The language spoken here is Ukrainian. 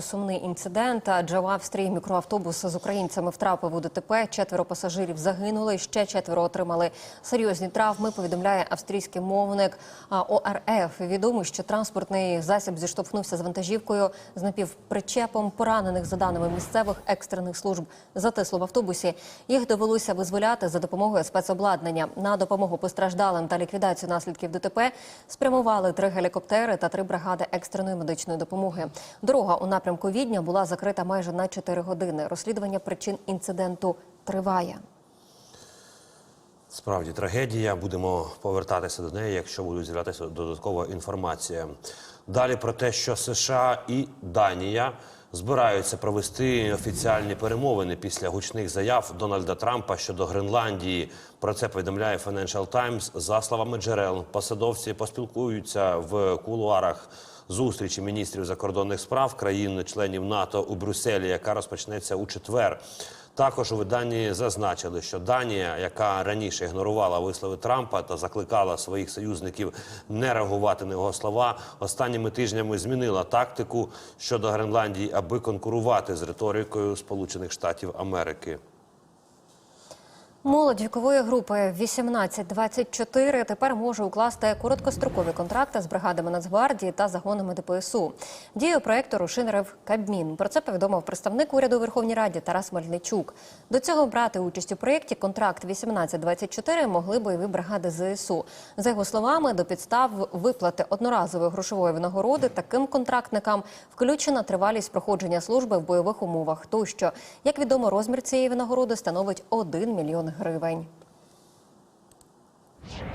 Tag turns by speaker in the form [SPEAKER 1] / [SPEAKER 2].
[SPEAKER 1] Сумний інцидент, адже в Австрії мікроавтобус з українцями втрапив у ДТП. Четверо пасажирів загинули. Ще четверо отримали серйозні травми. Повідомляє австрійський мовник ОРФ. Відомо, що транспортний засіб зіштовхнувся з вантажівкою з напівпричепом. Поранених за даними місцевих екстрених служб затисло в автобусі. Їх довелося визволяти за допомогою спецобладнання. На допомогу постраждалим та ліквідацію наслідків ДТП спрямували три гелікоптери та три бригади екстреної медичної допомоги. Дорога у напрямку Відня була закрита майже на 4 години. Розслідування причин інциденту триває.
[SPEAKER 2] Справді трагедія. Будемо повертатися до неї, якщо будуть з'являтися додаткова інформація. Далі про те, що США і Данія збираються провести офіціальні перемовини після гучних заяв Дональда Трампа щодо Гренландії. Про це повідомляє Financial Times. За словами джерел, посадовці поспілкуються в кулуарах зустрічі міністрів закордонних справ країн-членів НАТО у Брюсселі, яка розпочнеться у четвер. Також у виданні зазначили, що Данія, яка раніше ігнорувала вислови Трампа та закликала своїх союзників не реагувати на його слова, останніми тижнями змінила тактику щодо Гренландії, аби конкурувати з риторикою Сполучених Штатів Америки.
[SPEAKER 1] Молодь вікової групи 18-24 тепер може укласти короткострокові контракти з бригадами Нацгвардії та загонами ДПСУ. Дію проекту розширив Кабмін. Про це повідомив представник уряду Верховній Раді Тарас Мельничук. До цього брати участь у проєкті контракт 18-24 могли бойові бригади ЗСУ. За його словами, до підстав виплати одноразової грошової винагороди таким контрактникам включена тривалість проходження служби в бойових умовах. Тощо, як відомо, розмір цієї винагороди становить 1 мільйон гривень.